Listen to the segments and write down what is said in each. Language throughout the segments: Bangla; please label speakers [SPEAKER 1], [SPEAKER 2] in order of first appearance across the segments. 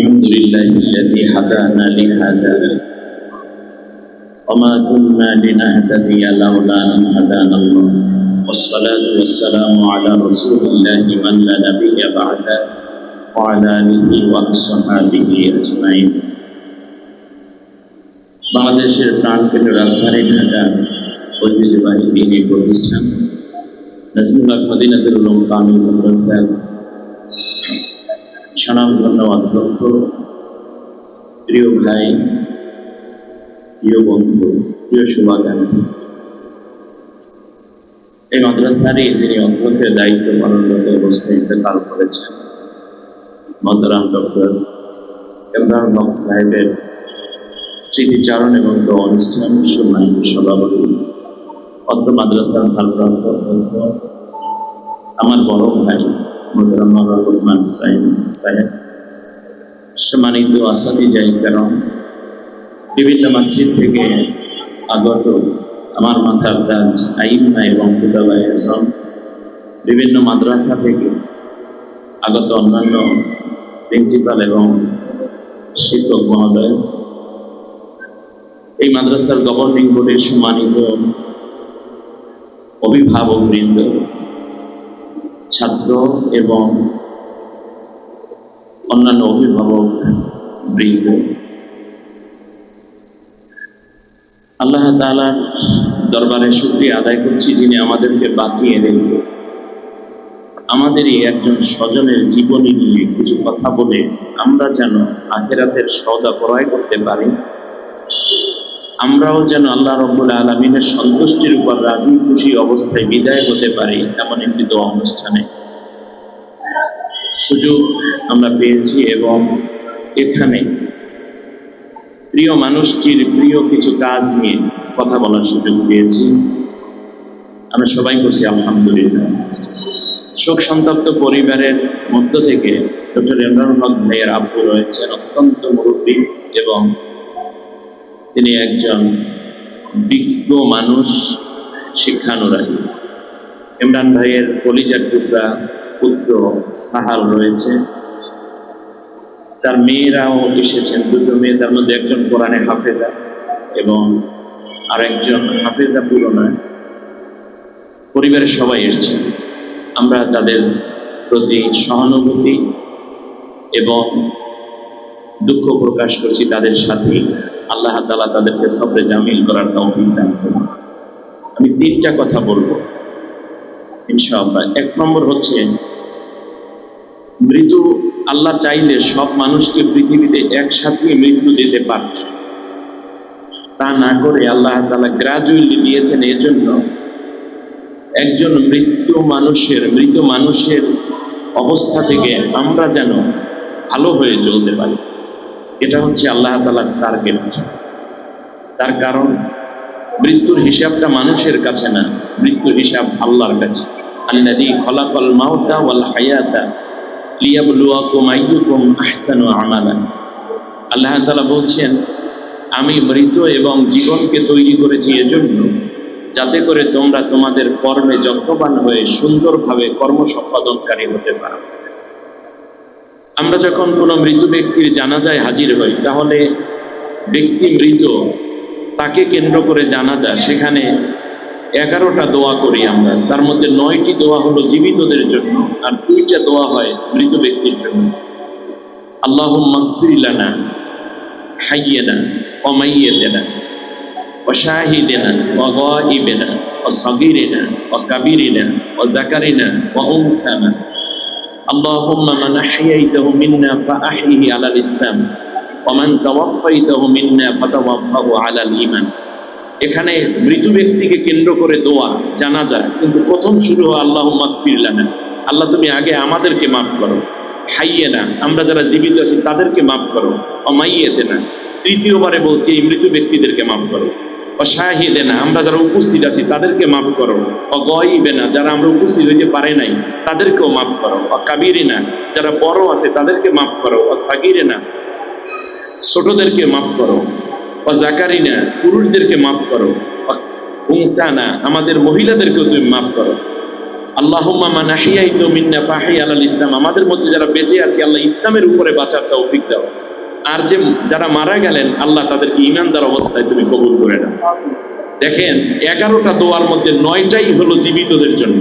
[SPEAKER 1] الحمد لله الذي هدانا لهذا. وما كنا لنهتدي لولا أن هدانا الله. والصلاة والسلام على رسول الله من لا نبي بعده وعلى آله وأصحابه أجمعين. বাংলাদেশের প্রাণকেন্দ্র রাজধানী وجد ঐতিহ্যবাহী দিনী প্রতিষ্ঠান নাসিমুল্লাহ মদিনাতুল উলুম কামিল মাদ্রাসা স্বনামধন্য অধ্যক্ষ প্রিয় ভাই, প্রিয় বন্ধু, প্রিয় শুভাকাঙ্ক্ষী। এই মাদ্রাসারই যিনি অধ্যক্ষের দায়িত্ব পালনরত অবস্থায় ইন্তেকাল করেছেন মহতারাম ডক্টর ইমরান হক সাহেবের স্মৃতিচারণ এবং দোয়া অনুষ্ঠান সম্মানিত সভাপতি অত্র মাদ্রাসার ভারপ্রাপ্ত অধ্যক্ষ, আমার বড় ভাই সম্মানিত আসাদি যাই কারণ বিভিন্ন মসজিদ থেকে আগত আমার মাথার তাজ আইমা এবং খুদাবাই আজম, বিভিন্ন মাদ্রাসা থেকে আগত অন্যান্য প্রিন্সিপাল এবং শিক্ষক মহোদয়। এই মাদ্রাসার গভর্নিং বোর্ডের সম্মানিত অভিভাবক বৃন্দ ছাত্র এবং অন্যান্য অভিভাবক বৃন্দ। আল্লাহ তালার দরবারে শুক্রিয়া আদায় করছি যিনি আমাদেরকে বাঁচিয়ে রেখে আমাদেরই একজন স্বজনের জীবনী নিয়ে কিছু কথা বলে আমরা যেন আখেরাতের সওদা ক্রয় করতে পারি। আমরাও যেন আল্লাহ রব্বুল আলমিনের সন্তুষ্টির উপর রাজি, খুশি অবস্থায় বিদায় হতে পারি এমন একটি দোয়া অনুষ্ঠানে। সুযোগ আমরা পেয়েছি এবং এখানে প্রিয় মানুষটির প্রিয় কিছু কাজ নিয়ে কথা বলার সুযোগ পেয়েছি। আমরা সবাই করছি আলহামদুলিল্লাহ। শোক সন্তপ্ত পরিবারের মধ্য থেকে ডক্টর ইমরান হক ভাইয়ের আব্বু রয়েছেন, অত্যন্ত মুরব্বী এবং তিনি একজন বিজ্ঞ মানুষ শিক্ষানুরাগী। ইমরান ভাইয়ের কলিজার টুকরা পুত্র সাহাল রয়েছে। তার মেয়েরাও এসেছেন, দুটো মেয়ে, তার মধ্যে একজন কোরআনে হাফেজা এবং আরেকজন হাফেজা পুরোনো পরিবারের সবাই এসেছেন আমরা তাদের প্রতি সহানুভূতি এবং দুঃখ প্রকাশ করছি, তাদের সাথে আল্লাহ তালা তাদেরকে সবরে জামিল করার তৌফিক দান আমি তিনটা কথা বলব। ইনশাআল্লাহ। এক নম্বর হচ্ছে মৃত্যু আল্লাহ চাইলে সব মানুষকে পৃথিবীতে একসাথে মৃত্যু দিতে পারত তা না করে আল্লাহ তালা গ্রাজুয়ালি দিয়েছেন এজন্য একজন মৃত্যু মানুষের, মৃত মানুষের অবস্থা থেকে আমরা যেন ভালো হয়ে চলতে পারি। এটা হচ্ছে আল্লাহ তালার টার্গেট। তার কারণ, মৃত্যুর হিসাবটা মানুষের কাছে না, মৃত্যুর হিসাব আল্লাহর কাছে। আল্লাহ বলছেন, আমি মৃত এবং জীবনকে তৈরি করেছি এজন্য, যাতে করে তোমরা তোমাদের কর্মে যত্নবান হয়ে সুন্দরভাবে কর্ম সম্পাদনকারী হতে পারো। আমরা যখন কোনো মৃত ব্যক্তির জানাজায় হাজির হই, তাহলে ব্যক্তি মৃত, তাকে কেন্দ্র করে জানাজা, সেখানে এগারোটা দোয়া করি আমরা। তার মধ্যে নয়টি দোয়া হলো জীবিতদের জন্য, আর দুইটা দোয়া হয় মৃত ব্যক্তির জন্য। আল্লাহ মাকফিরিলানা হাইয়েনা না অশাহিদেনা কাবিরেনা অ অকাবিরেনা অহংসা না اللهم من أحييته منا فأحيه على الإسلام ومن توفيته منا فتوفه على الإيمان এখানে মৃত ব্যক্তিকে কেন্দ্র করে দোয়া জানা যায় কিন্তু প্রথম শুরু হয় আল্লাহ মাকফিরলানা আল্লাহ তুমি আগে আমাদেরকে মাফ করো হাইয়ে না আমরা যারা জীবিত আছি তাদেরকে মাফ করো অমাইয়েতে না তৃতীয়বারে বলছি এই মৃত ব্যক্তিদেরকে মাফ করো অসাহিদে আমরা যারা উপস্থিত আছি, তাদেরকে মাফ করো। অগইবে না যারা আমরা উপস্থিত হইতে পারে নাই, তাদেরকেও মাফ করো। অকাবিরে না যারা বড় আছে, তাদেরকে মাফ করো। অসাগিরে না ছোটদেরকে মাফ করো। অজাকারি না পুরুষদেরকে মাফ করো। হুংসানা আমাদের মহিলাদেরকেও তুমি মাফ করো। আল্লাহুম্মা মান আহইয়াইতু মিন্না ফাহি আলাল ইসলাম, আমাদের মধ্যে যারা বেঁচে আছি, আল্লাহ ইসলামের উপরে বাঁচার তৌফিক দাও। আর যে যারা মারা গেলেন, আল্লাহ তাদেরকে ইমানদার অবস্থায় তুমি কবুল করে নাও। দেখেন, এগারোটা দোয়ার মধ্যে নয়টাই হলো জীবিতদের জন্য।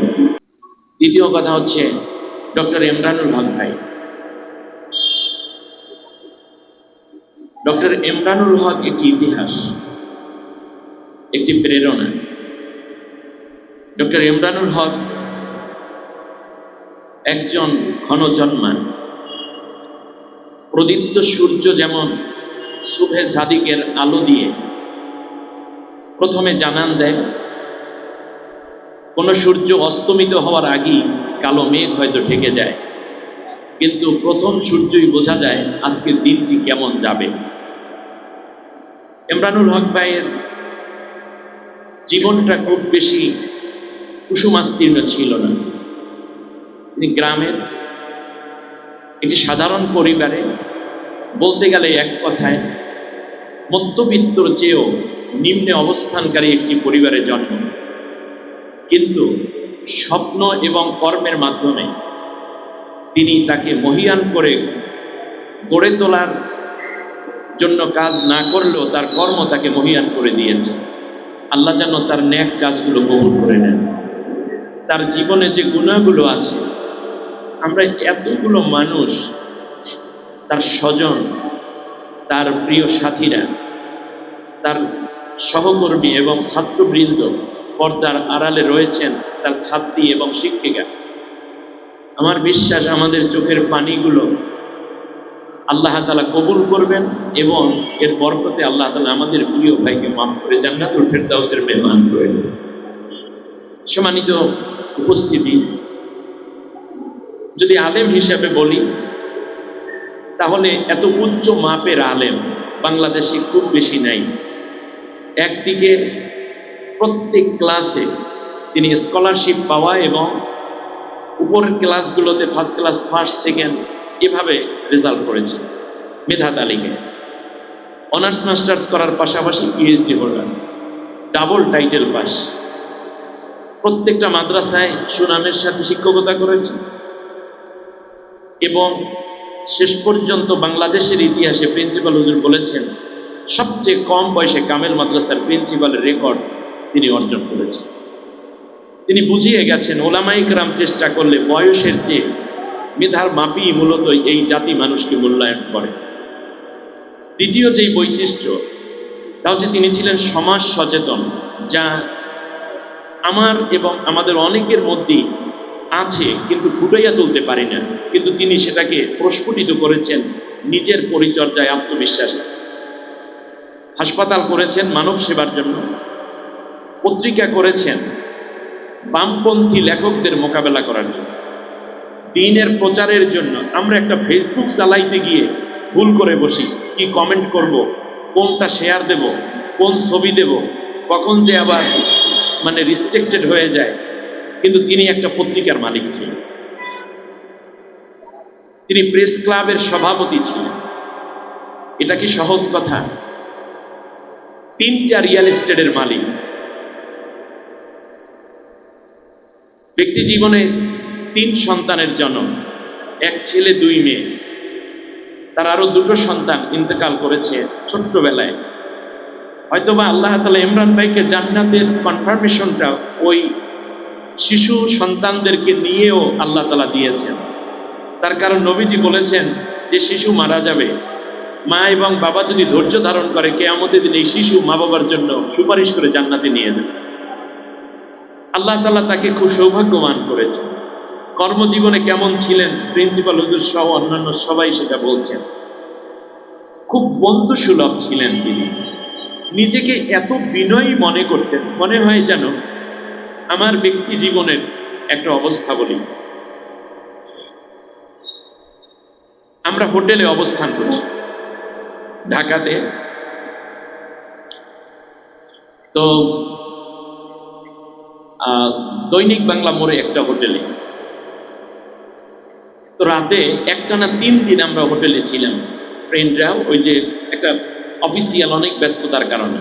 [SPEAKER 1] দ্বিতীয় কথা হচ্ছে, ডক্টর ইমরানুল হক ভাই। ডক্টর ইমরানুল হক একটি ইতিহাস, একটি প্রেরণা। ডক্টর ইমরানুল হক একজন ঘন জন্মান প্রদীপ্ত সূর্য যেমন শুভে সাদিকের আলো দিয়ে প্রথমে জানান দেয়, কোন সূর্য অস্তমিত হওয়ার আগেই কালো মেঘ হয়তো ঢেকে যায়। কিন্তু প্রথম সূর্যই বোঝা যায় আজকের দিনটি কেমন যাবে। ইমরানুল হক ভাইয়ের জীবনটা খুব বেশি কুসুমাস্তীর্ণ ছিল না। তিনি গ্রামের একটি সাধারণ পরিবারে বলতে গেলে এক কথায়, মধ্যবিত্তর চেয়েও নিম্নে অবস্থানকারী একটি পরিবারে জন্ম। কিন্তু স্বপ্ন এবং কর্মের মাধ্যমে তিনি তাকে মহিয়ান করে গড়ে তোলার জন্য কাজ না করলেও তার কর্ম তাকে মহিয়ান করে দিয়েছে। আল্লাহ যেন তার ন্যাক কাজগুলো কবুল করে নেন। তার জীবনে যে গুণাগুলো আছে আমরা এতগুলো মানুষ, তার স্বজন, তার প্রিয় সাথীরা, তার সহকর্মী এবং ছাত্রবৃন্দ পর্দার আড়ালে রয়েছেন তার ছাত্রী এবং শিক্ষিকা আমার বিশ্বাস, আমাদের চোখের পানিগুলো আল্লাহ তালা কবুল করবেন এবং এর বরকতে আল্লাহ তালা আমাদের প্রিয় ভাইকে মাফ করে জান্নাতুল ফেরদাউসের মেহমান করে। সম্মানিত উপস্থিতি যদি আলেম হিসাবে বলি, তাহলে এত উচ্চ মাপের আলেম বাংলাদেশে খুব বেশি নাই। একদিকে প্রত্যেক ক্লাসে তিনি স্কলারশিপ পাওয়া এবং উপরের ক্লাসগুলোতে ফার্স্ট ক্লাস ফার্স্ট সেকেন্ড এভাবে রেজাল্ট করেছে, মেধা তালিকায়। অনার্স মাস্টার্স করার পাশাপাশি PhD holder double title pass প্রত্যেকটা মাদ্রাসায় সুনামের সাথে শিক্ষকতা করেছে। এবং শেষ পর্যন্ত বাংলাদেশের ইতিহাসে প্রিন্সিপাল হুজুর বলেছেন, সবচেয়ে কম বয়সে কামেল মাদ্রাসার প্রিন্সিপালের রেকর্ড তিনি অর্জন করেছেন। তিনি বুঝিয়ে গেছেন ওলামাইকরাম চেষ্টা করলে বয়সের চেয়ে মেধার মাপি মূলত এই জাতি মানুষকে মূল্যায়ন করে। দ্বিতীয় যেই বৈশিষ্ট্য, তা হচ্ছে তিনি ছিলেন সমাজ সচেতন, যা আমার এবং আমাদের অনেকের মধ্যেই আছে, কিন্তু ফুটাইয়া তুলতে পারি না। কিন্তু তিনি সেটাকে প্রস্ফুটিত করেছেন নিজের পরিচর্যায় আত্মবিশ্বাস। হাসপাতাল করেছেন মানব সেবার জন্য। পত্রিকা করেছেন বামপন্থী লেখকদের মোকাবেলা করার জন্য। দিনের প্রচারের জন্য আমরা একটা ফেসবুক চালাইতে গিয়ে ভুল করে বসি, কি কমেন্ট করব, কোনটা শেয়ার দেব, কোন ছবি দেব, কখন যে আবার মানে রিস্ট্রিক্টেড হয়ে যায়। কিন্তু তিনি একটা পত্রিকার মালিক ছিলেন। তিনি প্রেস ক্লাবের সভাপতি ছিলেন। এটা কি সহজ কথা? তিনটা রিয়েল এস্টেটের মালিক। ব্যক্তি জীবনে তিন সন্তানের জন্ম, এক ছেলে, দুই মেয়ে। তার আরও দুটো সন্তান ইন্তেকাল করেছে ছোট্টবেলায়। হয়তোবা আল্লাহ তালা ইমরান ভাইকে জান্নাতের কনফার্মেশনটা ওই শিশু সন্তানদেরকে নিয়েও আল্লাহ তালা দিয়েছেন। তার কারণ নবীজি বলেছেন যে শিশু মারা যাবে। মা এবং বাবা যদি ধৈর্য ধারণ করে কে আমাদের দিন এই শিশু মা বাবার জন্য সুপারিশ করে জান্নাতে নিয়ে যাবে। আল্লাহ তালা তাকে খুব সৌভাগ্যবান করেছে কর্মজীবনে কেমন ছিলেন প্রিন্সিপাল হুজুর সহ অন্যান্য সবাই সেটা বলছেন। খুব বন্ধু সুলভ ছিলেন তিনি। নিজেকে এত বিনয়ী মনে করতেন, মনে হয় যেন আমার ব্যক্তি জীবনের একটা অবস্থা বলি। আমরা হোটেলে অবস্থান করছি। ঢাকাতে। তো দৈনিক বাংলা মোড়ে একটা হোটেলে। তো রাতে একটানা তিন দিন আমরা হোটেলে ছিলাম। ফ্রেন্ডরা, ওই যে একটা অফিসিয়াল অনেক ব্যস্ততার কারণে।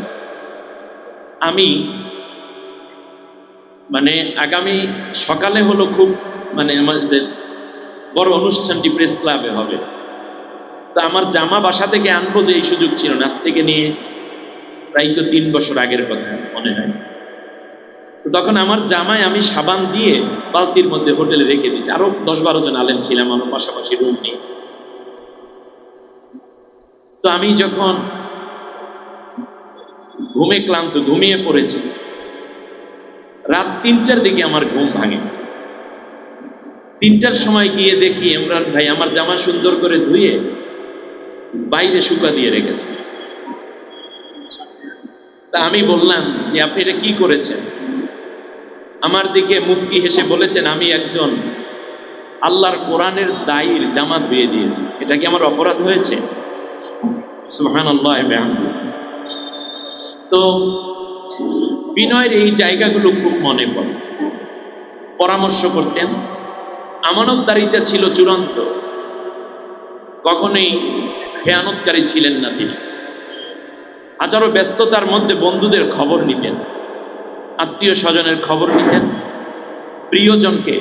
[SPEAKER 1] আমি মানে আগামী সকালে হলো খুব মানে আমাদের বড় অনুষ্ঠানটি প্রেস ক্লাবে হবে। তা আমার জামা বাসা থেকে আনব যে এই সুযোগ ছিল না, আজ থেকে নিয়ে প্রায় তো তিন বছর আগের কথা মনে হয়। তখন আমার জামায় আমি সাবান দিয়ে বালতির মধ্যে হোটেলে রেখে দিচ্ছি আরও দশ বারো জন আলেন ছিলাম, আমার পাশাপাশি রুম নিয়ে তো আমি যখন ঘুমে ক্লান্ত, ঘুমিয়ে পড়েছি রাত তিনটার দিকে আমার ঘুম ভাঙে। তিনটার সময় গিয়ে দেখি ইমরান ভাই আমার জামা সুন্দর করে ধুয়ে বাইরে শুকা দিয়ে রেখেছে। তা আমি বললাম যে, আপনি এটা কি করেছেন? আমার দিকে মুস্কি হেসে বলেছেন, আমি একজন আল্লাহর কোরআনের দায়ের জামা ধুয়ে দিয়েছি। এটা কি আমার অপরাধ হয়েছে? সুহান আল্লাহ তো বিনয়ের এই জায়গাগুলো খুব মনে পড়ে। পরামর্শ করতেন, আমানতদারিতা ছিল চূড়ান্ত। কখনোই খেয়ানতকারী ছিলেন না তিনি। হাজারো ব্যস্ততার মধ্যে বন্ধুদের খবর নিতেন, আত্মীয় স্বজনের খবর নিতেন, প্রিয়জনকে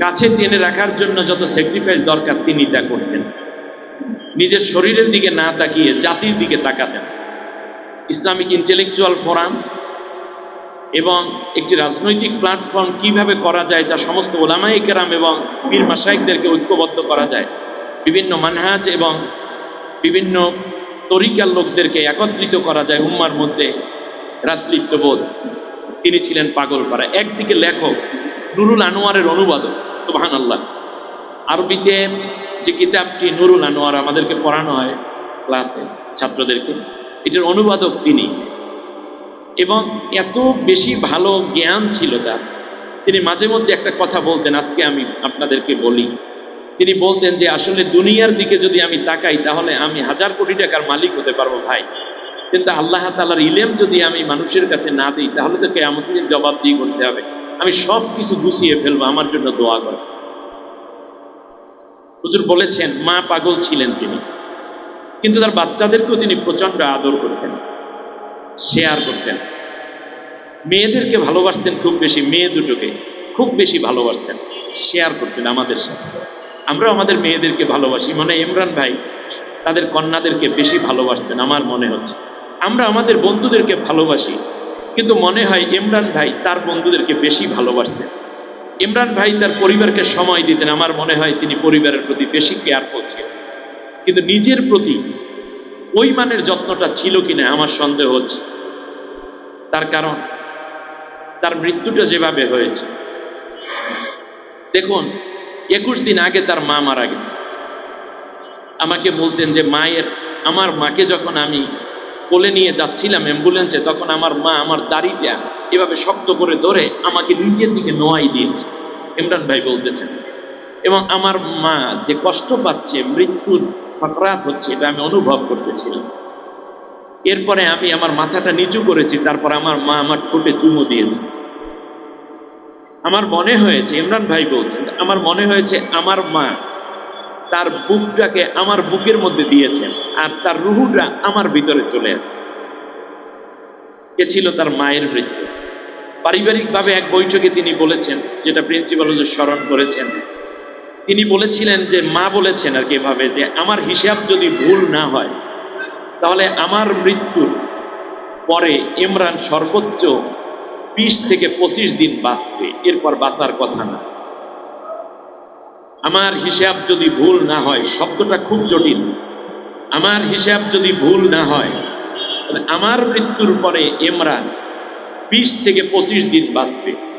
[SPEAKER 1] কাছে টেনে রাখার জন্য যত স্যাক্রিফাইস দরকার তিনি তা করতেন। নিজের শরীরের দিকে না তাকিয়ে জাতির দিকে তাকাতেন। ইসলামিক ইন্টেলেকচুয়াল ফোরাম এবং একটি রাজনৈতিক প্ল্যাটফর্ম কীভাবে করা যায় তা সমস্ত ওলামাই কেরাম এবং পীর মাসাইকদেরকে ঐক্যবদ্ধ করা যায়। বিভিন্ন মানহাজ এবং বিভিন্ন তরিকার লোকদেরকে একত্রিত করা যায় উম্মার মধ্যে রাত্রিত্ববোধ তিনি ছিলেন পাগলপাড়া। একদিকে লেখক নুরুল আনোয়ারের অনুবাদক সুবাহান আল্লাহ আরবিতে যে কিতাবটি নুরুল আনোয়ার আমাদেরকে পড়ানো হয় ক্লাসে ছাত্রদেরকে, এটার অনুবাদক তিনি। এবং এত বেশি ভালো জ্ঞান ছিল তার। তিনি মাঝে মধ্যে একটা কথা বলতেন, আজকে আমি আপনাদেরকে বলি। তিনি বলতেন যে, আসলে দুনিয়ার দিকে যদি আমি তাকাই, তাহলে আমি হাজার কোটি টাকার মালিক হতে পারব ভাই। কিন্তু আল্লাহ তালার ইলেম যদি আমি মানুষের কাছে না দিই, তাহলে তো কেমন জবাব দিয়ে করতে হবে। আমি সব কিছু গুছিয়ে ফেলব, আমার জন্য দোয়া করে। হুজুর বলেছেন, মা পাগল ছিলেন তিনি। কিন্তু তার বাচ্চাদেরকেও তিনি প্রচণ্ড আদর করতেন। শেয়ার করতেন। মেয়েদেরকে ভালোবাসতেন খুব বেশি, মেয়ে দুটোকে খুব বেশি ভালোবাসতেন শেয়ার করতেন আমাদের সাথে। আমরা আমাদের মেয়েদেরকে ভালোবাসি। মানে ইমরান ভাই, তাদের কন্যাদেরকে বেশি ভালোবাসতেন আমার মনে হচ্ছে। আমরা আমাদের বন্ধুদেরকে ভালোবাসি, কিন্তু মনে হয় ইমরান ভাই তার বন্ধুদেরকে বেশি ভালোবাসতেন। ইমরান ভাই তার পরিবারকে সময় দিতেন। আমার মনে হয় তিনি পরিবারের প্রতি বেশি কেয়ার করছেন। কিন্তু নিজের প্রতি ওই মানের যত্নটা ছিল কিনা আমার সন্দেহ হচ্ছে। তার কারণ, তার মৃত্যুটা যেভাবে হয়েছে। দেখুন, একুশ দিন আগে তার মা মারা গেছে। আমাকে বলতেন যে, মায়ের, আমার মাকে যখন আমি কোলে নিয়ে যাচ্ছিলাম অ্যাম্বুলেন্সে, তখন আমার মা আমার দাড়িটা এভাবে শক্ত করে ধরে আমাকে নিচের দিকে নোয়াই দিয়েছে। ইমরান ভাই বলতেছেন এবং আমার মা যে কষ্ট পাচ্ছে মৃত্যুর সাকরাত হচ্ছে, এটা আমি অনুভব করতেছিলাম। এরপরে আমি আমার মাথাটা নিচু করেছি, তারপর আমার মা আমার ঠোঁটে চুমো দিয়েছে। আমার মনে হয়েছে, ইমরান ভাই বলছেন, আমার মনে হয়েছে আমার মা তার বুকটাকে আমার বুকের মধ্যে দিয়েছেন আর তার রুহুটা আমার ভিতরে চলে আসছে। এ ছিল তার মায়ের মৃত্যু। পারিবারিকভাবে এক বৈঠকে তিনি বলেছেন, যেটা প্রিন্সিপাল স্মরণ করেছেন তিনি বলেছিলেন যে, মা বলেছেন আর কি এভাবে যে, আমার হিসাব যদি ভুল না হয়, তাহলে আমার মৃত্যুর পরে ইমরান সর্বোচ্চ বিশ থেকে পঁচিশ দিন বাঁচবে। এরপর বাঁচার কথা না। আমার হিসাব যদি ভুল না হয়, শব্দটা খুব জটিল। আমার হিসাব যদি ভুল না হয় আমার মৃত্যুর পরে ইমরান বিশ থেকে পঁচিশ দিন বাঁচবে।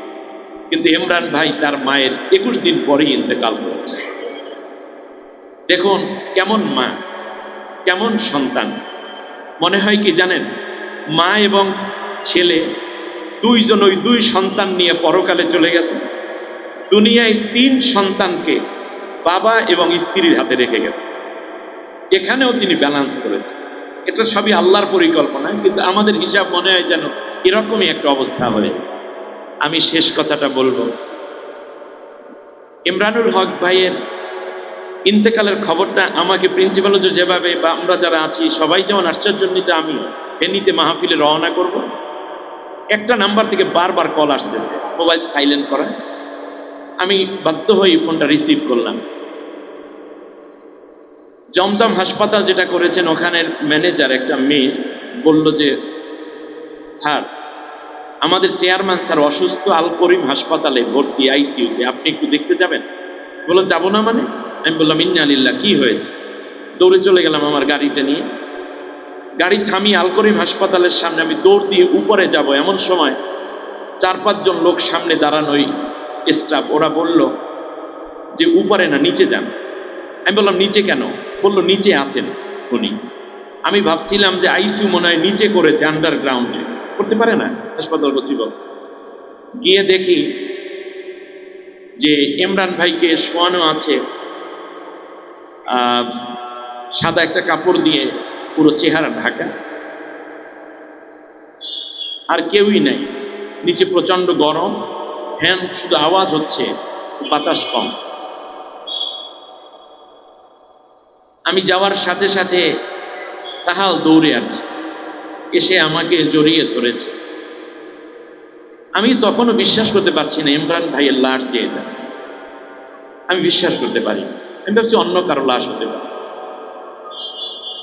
[SPEAKER 1] কিন্তু ইমরান ভাই তার মায়ের একুশ দিন পরেই ইন্তেকাল করেছে। দেখুন, কেমন মা, কেমন সন্তান। মনে হয় কি জানেন, মা এবং ছেলে দুইজন ওই দুই সন্তান নিয়ে পরকালে চলে গেছে। দুনিয়ায় তিন সন্তানকে বাবা এবং স্ত্রীর হাতে রেখে গেছে। এখানেও তিনি ব্যালেন্স করেছে। এটা সবই আল্লাহর পরিকল্পনা, কিন্তু আমাদের হিসাব মনে হয় যেন এরকমই একটা অবস্থা হয়েছে। আমি শেষ কথাটা বলব। ইমরানুল হক ভাইয়ের ইন্তেকালের খবরটা আমাকে প্রিন্সিপাল যেভাবে বা আমরা যারা আছি, সবাই যেমন আশ্চর্যান্বিত আমি ফেনীতে মাহফিলে রওনা করব। একটা নাম্বার থেকে বারবার কল আসতেছে মোবাইল সাইলেন্ট করা। আমি বাধ্য হয়ে ফোনটা রিসিভ করলাম। জমজম হাসপাতাল যেটা করেছেন, ওখানের ম্যানেজার একটা মেয়ে বলল যে, স্যার আমাদের চেয়ারম্যান স্যার অসুস্থ আল করিম হাসপাতালে ভর্তি আইসিইউতে। আপনি একটু দেখতে যাবেন? বললাম, যাব না মানে? আমি বললাম, ইন্না আলিল্লাহ কি হয়েছে? দৌড়ে চলে গেলাম আমার গাড়িটা নিয়ে। গাড়ি থামিয়ে আল করিম হাসপাতালের সামনে আমি দৌড় দিয়ে উপরে যাব এমন সময় চার পাঁচজন লোক সামনে দাঁড়ানোই স্টাফ ওরা বলল যে, উপরে না, নিচে যান। আমি বললাম, নিচে কেন? বলল, নিচে আসেন উনি। আমি ভাবছিলাম যে আইসিউ মনে হয় নিচে করেছে আন্ডারগ্রাউন্ডে করতে পারে না, হাসপাতাল কর্তৃপক্ষ। গিয়ে দেখি যে ইমরান ভাইকে শোয়ানো আছে সাদা একটা কাপড় দিয়ে পুরো চেহারা ঢাকা। আর কেউই নাই। নিচে প্রচণ্ড গরম, ফ্যান শুধু আওয়াজ হচ্ছে, বাতাস কম। আমি যাওয়ার সাথে সাথে সাহাল দৌড়ে আছে এসে আমাকে জড়িয়ে ধরেছে। আমি তখনও বিশ্বাস করতে পারছি না, ইমরান ভাইয়ের লাশ যে এটা। আমি বিশ্বাস করতে পারি আমি ভাবছি অন্য কারও লাশ হতে পারে।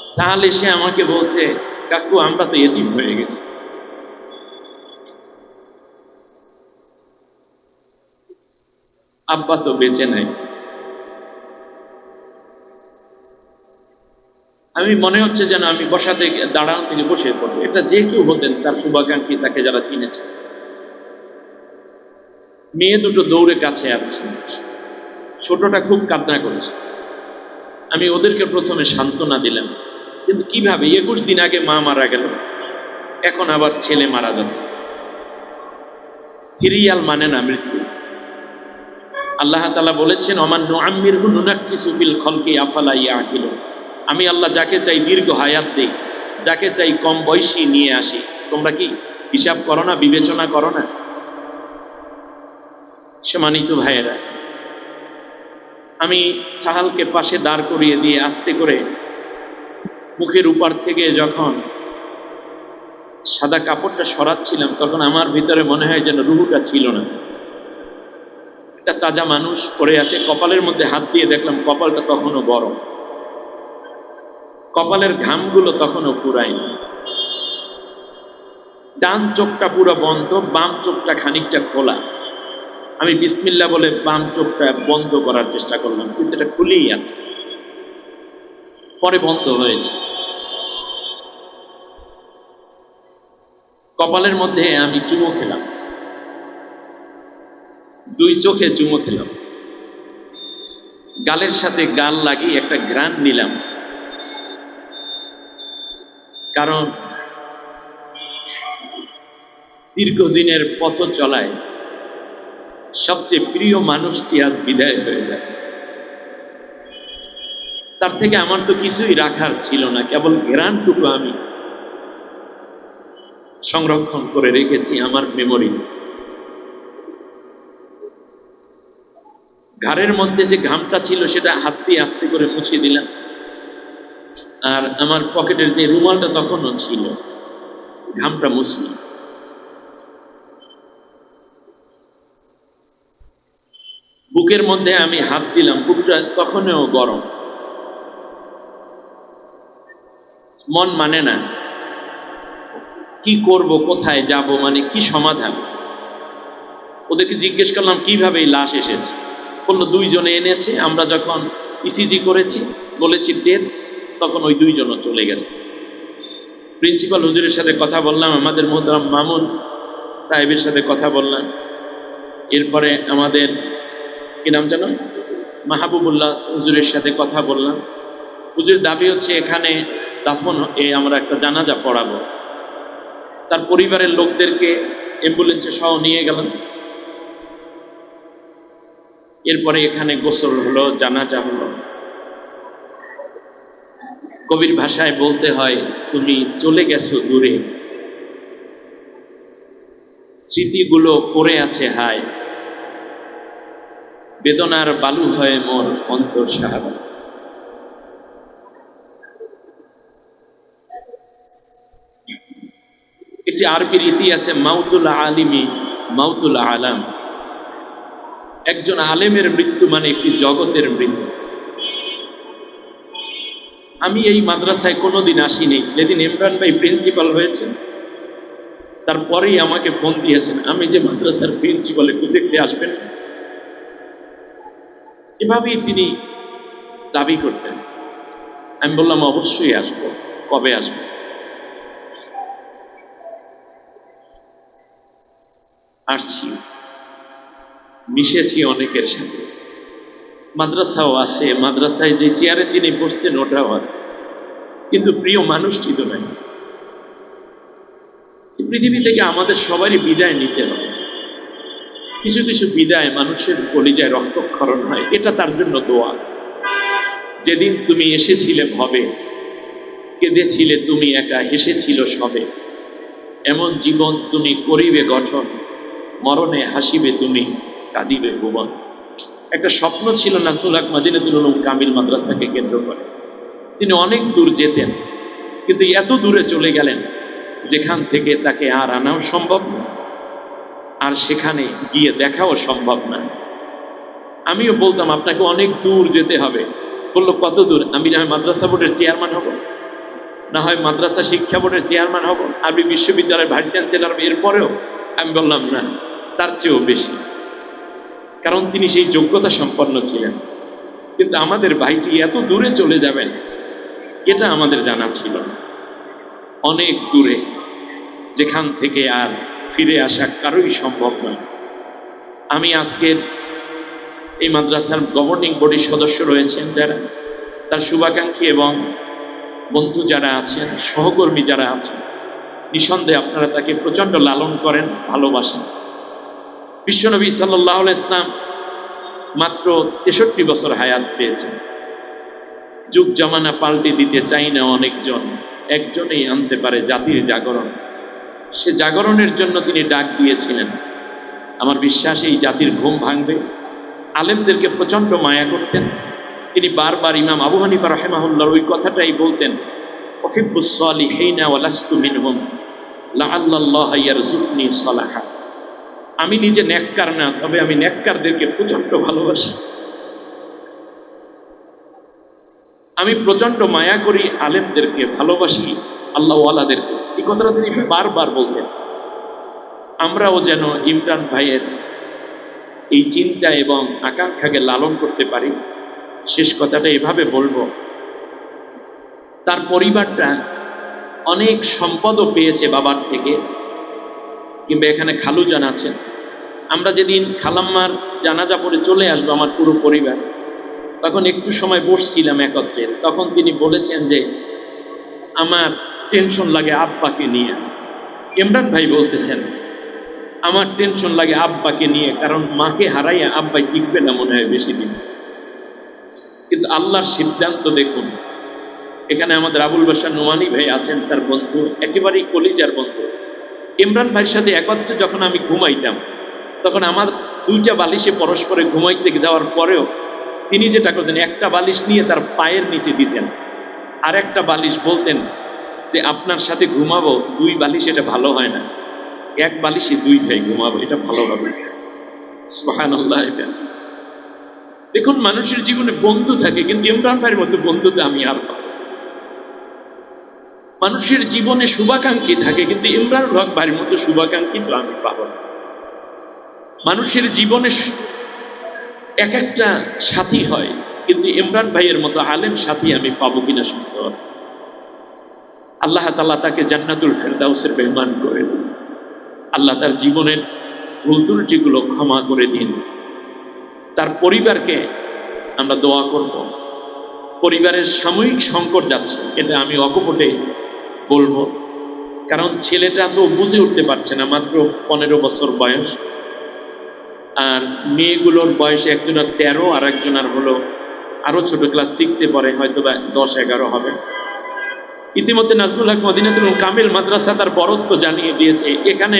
[SPEAKER 1] সাহাল এসে আমাকে বলছে, কাকু, আমরা তো এদিন হয়ে গেছি। আব্বা তো বেঁচে নাই। আমি মনে হচ্ছে যেন আমি বসাতে দাঁড়ানো থেকে বসে পড়ব। এটা যে কেউ হতেন, তার শুভাকাঙ্ক্ষী তাকে যারা চিনেছে। মেয়ে দুটো দৌড়ে কাছে আসছে। ছোটটা খুব কান্না করেছে। আমি ওদেরকে প্রথমে সান্ত্বনা দিলাম, কিন্তু কীভাবে? একুশ দিন আগে মা মারা গেল। এখন আবার ছেলে মারা যাচ্ছে। সিরিয়াল মানে না মৃত্যু। আল্লাহ তালা বলেছেন অমান্য আম্মির নুনাক্কিসু ফিল খলকি আফালা ইয়াকিলুন? আমি আল্লাহ যাকে চাই দীর্ঘ হায়াত দিই, যাকে চাই কম বয়সী নিয়ে আসি। তোমরা কি হিসাব করো না, বিবেচনা করো না? সম্মানিত ভাইয়েরা, আমি সাহালকে পাশে দাঁড় করিয়ে দিয়ে আস্তে করে মুখের উপর থেকে যখন সাদা কাপড়টা সরাচ্ছিলাম, তখন আমার ভিতরে মনে হয় যেন রুহুটা ছিল না। একটা তাজা মানুষ পড়ে আছে, কপালের মধ্যে হাত দিয়ে দেখলাম কপালটা তখনও গরম। কপালের ঘামগুলো তখনও পুরায়নি। ডান চোখটা পুরো বন্ধ, বাম চোখটা খানিকটা খোলা। আমি বিসমিল্লা বলে বাম চোখটা বন্ধ করার চেষ্টা করলাম, কিন্তু এটা খুলেই আছে। পরে বন্ধ হয়েছে। কপালের মধ্যে আমি চুমো খেলাম। দুই চোখে চুমো খেলাম। গালের সাথে গাল লাগিয়ে একটা গ্রান নিলাম। কারণ দীর্ঘদিনের পথ চলায় সবচেয়ে প্রিয় মানুষটি আজ বিদায় হয়ে যায়। তার থেকে আমার তো কিছুই রাখার ছিল না, কেবল গ্রানটুকু আমি সংরক্ষণ করে রেখেছি আমার মেমোরি ঘাড়ের মধ্যে যে ঘামটা ছিল সেটা হাত দিয়ে আস্তে করে মুছে দিলাম। আর আমার পকেটের যে রুমালটা তখনও ছিল, ঘামটা মুছলাম বুকের মধ্যে আমি হাত দিলাম, বুকটা তখনও গরম। মন মানে না, কি করব, কোথায় যাব মানে কি সমাধান? ওদেরকে জিজ্ঞেস করলাম, কীভাবে এই লাশ এসেছে? বলল, দুইজনে এনেছে, আমরা যখন ইসিজি করেছি, বলেছি ডেট তখন ওই দুইজনও চলে গেছে। প্রিন্সিপাল হুজুরের সাথে কথা বললাম, আমাদের মোহতারাম মামুন সাহেবের সাথে কথা বললাম। এরপরে আমাদের, কি নাম জানো মাহবুবুল্লাহ হুজুরের সাথে কথা বললাম। হুজুর দাবি হচ্ছে এখানে দাফন, এ আমরা একটা জানাজা পড়াবো। তার পরিবারের লোকদেরকে অ্যাম্বুলেন্সে সহ নিয়ে গেলাম। এরপরে এখানে গোসল হলো, জানাজা হলো। কবির ভাষায় বলতে হয়, তুমি চলে গেছো দূরে। স্মৃতিগুলো পড়ে আছে হায়। বেদনার বালু হয়ে মোর অন্তর সাহারা একটি আরবির ইতি আছে মাউতুল আলিমি, মাউতুল আলাম। একজন আলেমের মৃত্যু মানে একটি জগতের মৃত্যু। আমি এই মাদ্রাসায় কোনোদিন আসিনি। যেদিন ইমরান ভাই প্রিন্সিপাল হয়েছেন, তারপরেই আমাকে ফোন দিয়েছেন, আমি যে মাদ্রাসার প্রিন্সিপাল একটু দেখতে আসবেন এভাবেই তিনি দাবি করতেন। আমি বললাম, অবশ্যই আসব। কবে আসব? আসছি। মিশেছি অনেকের সাথে। মাদ্রাসাও আছে, মাদ্রাসায় যে চেয়ারে তিনি বসতেন, ওটাও আছে। কিন্তু প্রিয় মানুষটি তো নাই পৃথিবী থেকে আমাদের সবারই বিদায় নিতে হবে। কিছু কিছু বিদায় মানুষের কলিজায় রক্তক্ষরণ হয়, এটা তার জন্য দোয়া। যেদিন তুমি এসেছিলে ভবে, কেঁদেছিলে তুমি একা, হেসেছিল সবে। এমন জীবন তুমি করিবে গঠন, মরণে হাসিবে তুমি, কাঁদিবে ভুবন। একটা স্বপ্ন ছিল নাজমুল হক মাদিনাতুল উলুম কামিল মাদ্রাসাকে কেন্দ্র করে। তিনি অনেক দূর যেতেন, কিন্তু এত দূরে চলে গেলেন যেখান থেকে তাকে আর আনাও সম্ভব না, আর সেখানে গিয়ে দেখাও সম্ভব না। আমিও বলতাম, আপনাকে অনেক দূর যেতে হবে। বলল, কত দূর? আমি না হয় মাদ্রাসা বোর্ডের চেয়ারম্যান হব? না হয় মাদ্রাসা শিক্ষা বোর্ডের চেয়ারম্যান হব? আরবি বিশ্ববিদ্যালয়ের ভাইস চ্যান্সেলর এরপরেও? আমি বললাম, না, তার চেয়েও বেশি। কারণ তিনি সেই যোগ্যতা সম্পন্ন ছিলেন। কিন্তু আমাদের ভাইটি এত দূরে চলে যাবেন, এটা আমাদের জানা ছিল। অনেক দূরে, যেখান থেকে আর ফিরে আসা কারোই সম্ভব নয়। আমি আজকের এই মাদ্রাসার গভর্নিং বডির সদস্য রয়েছেন যারা, তার শুভাকাঙ্ক্ষী এবং বন্ধু যারা আছেন, সহকর্মী যারা আছেন, নিঃসন্দেহে আপনারা তাকে প্রচণ্ড লালন করেন, ভালোবাসেন। বিশ্বনবী সাল্লাহ ইসলাম মাত্র তেষট্টি বছর হায়াত পেয়েছেন। যুগ জমানা পাল্টে দিতে চাই না অনেকজন। একজনেই আনতে পারে জাতির জাগরণ। সে জাগরণের জন্য তিনি ডাক দিয়েছিলেন। আমার বিশ্বাস, এই জাতির ঘুম ভাঙবে। আলেমদেরকে প্রচণ্ড মায়া করতেন। তিনি বারবার ইমাম আবু হানিফা রহেমাহুল্লার ওই কথাটাই বলতেন আমি নিজে নেককার না, তবে আমি নেককারদেরকে প্রচণ্ড ভালোবাসি। আমি প্রচণ্ড মায়া করি আলেমদেরকে, ভালোবাসি আল্লাহ ওয়ালাদেরকে এই কথাটা তিনি বারবার বলতেন। আমরাও যেন ইমরান ভাইয়ের এই চিন্তা এবং আকাঙ্ক্ষাকে লালন করতে পারি। শেষ কথাটা এভাবে বলব। তার পরিবারটা অনেক সম্পদও পেয়েছে বাবার থেকে। কিংবা এখানে খালু জান আছেন। আমরা যেদিন খালাম্মার জানাজা পরে চলে আসব আমার পুরো পরিবার, তখন একটু সময় বসছিলাম একত্রে। তখন তিনি বলেছেন যে, আমার টেনশন লাগে আব্বাকে নিয়ে। ইমরান ভাই বলতেছেন, আমার টেনশন লাগে আব্বাকে নিয়ে, কারণ মাকে হারাইয়া আব্বাই টিকবে না মনে হয় বেশি দিন। কিন্তু আল্লাহর সিদ্ধান্ত দেখুন, এখানে আমাদের আবুল বাসা নোমানি ভাই আছেন, তার বন্ধু, একেবারেই কলিজার বন্ধু। ইমরান ভাইয়ের সাথে একত্রে যখন আমি ঘুমাইতাম, তখন আমার দুইটা বালিশে পরস্পরে ঘুমাইতে দেওয়ার পরেও তিনি যেটা করতেন একটা বালিশ নিয়ে তার পায়ের নিচে দিতেন। আর একটা বালিশ বলতেন যে, আপনার সাথে ঘুমাবো, দুই বালিশ এটা ভালো হয় না। এক বালিশে দুই ভাই ঘুমাবো, এটা ভালো হবে। দেখুন, মানুষের জীবনে বন্ধু থাকে, কিন্তু ইমরান ভাইয়ের মতো বন্ধুতে আমি আর পাবো মানুষের জীবনে শুভাকাঙ্ক্ষী থাকে, কিন্তু ইমরান হক ভাইয়ের মতো শুভাকাঙ্ক্ষী তো আমি পাবো না। মানুষের জীবনে এক একটা সাথী হয়, কিন্তু ইমরান ভাইয়ের মতো আলেম সাথী আমি পাবো কিনা সন্দেহ আছে। আল্লাহ তালা তাকে জান্নাতুল ফেরদাউসের মেহমান করে দিন। আল্লাহ তার জীবনের ভুল ত্রুটিগুলো ক্ষমা করে দিন। তার পরিবারকে আমরা দোয়া করব। পরিবারের সাময়িক সংকট যাচ্ছে, এটা আমি অকপটে বলব। কারণ ছেলেটা তো বুঝে উঠতে পারছে না, মাত্র পনেরো বছর বয়স। আর মেয়েগুলোর বয়স একজনের তেরো, আর একজনের হলো আরও ছোট, ক্লাস সিক্সে পড়ে হয়তো বা দশ, এগারো হবে। ইতিমধ্যে নাজমুল হক মদিনাতুল কামিল মাদ্রাসা তার বরত্ব জানিয়ে দিয়েছে, এখানে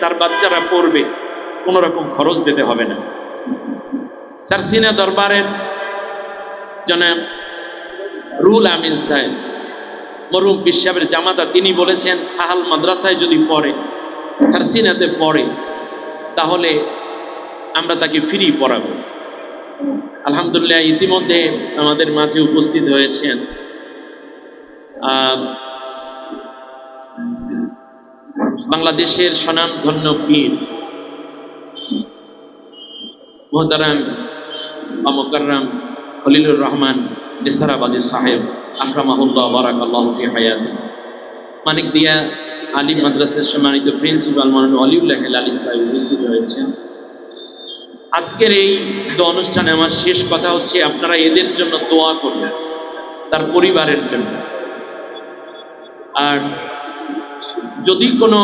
[SPEAKER 1] তার বাচ্চারা পড়বে, কোনো রকম খরচ দিতে হবে না। সারসিনা দরবারের জনাব রুল আমিন সাহেব মরুম বিশ্বাবের জামাতা তিনি বলেছেন, সাহাল মাদ্রাসায় যদি পড়ে সারসিনাতে পড়ে, তাহলে আমরা তাকে ফ্রি পড়াবো। আলহামদুলিল্লাহ, ইতিমধ্যে আমাদের মাঝে উপস্থিত হয়েছেন। বাংলাদেশের স্বনামধন্য পীর মোহতারাম আমকারাম খলিলুর রহমান নেসারাবাদী সাহেব। আকরামাহুল্লাহ বারাক আল্লাহ হায়াত। মানিক দিয়া আলিম মাদ্রাসার সম্মানিত প্রিন্সিপাল মাননীয় অলিউল্লাহ আলী সাহেব উপস্থিত হয়েছেন। আজকের এই অনুষ্ঠানে আমার শেষ কথা হচ্ছে, আপনারা এদের জন্য দোয়া করবেন, তার পরিবারের জন্য। আর যদি কোনো,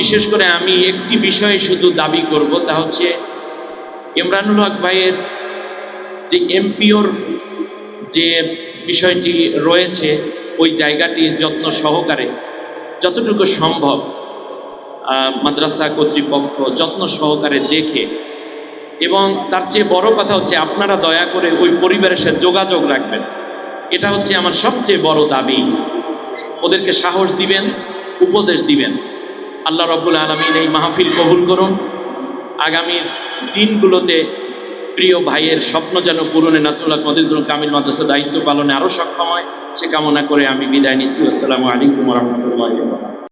[SPEAKER 1] বিশেষ করে আমি একটি বিষয়ে শুধু দাবি করব, তা হচ্ছে, ইমরানুল হক ভাইয়ের যে এমপিওর যে বিষয়টি রয়েছে, ওই জায়গাটি যত্ন সহকারে, যতটুকু সম্ভব মাদ্রাসা কর্তৃপক্ষ যত্ন সহকারে দেখে। এবং তার চেয়ে বড় কথা হচ্ছে, আপনারা দয়া করে ওই পরিবারের সাথে যোগাযোগ রাখবেন। এটা হচ্ছে আমার সবচেয়ে বড় দাবি। ওদেরকে সাহস দিবেন, উপদেশ দিবেন। আল্লাহ রব্বুল আলমিন এই মাহফিল কবুল করুন। আগামী দিনগুলোতে প্রিয় ভাইয়ের স্বপ্ন যেন পূরণে নাসুল্লাহ মদিদুল কামিল মাদ্রাসা দায়িত্ব পালনে আরও সক্ষম হয়, সে কামনা করে আমি বিদায় নিচ্ছি। আসসালামু আলাইকুম রহমতুল্লাহ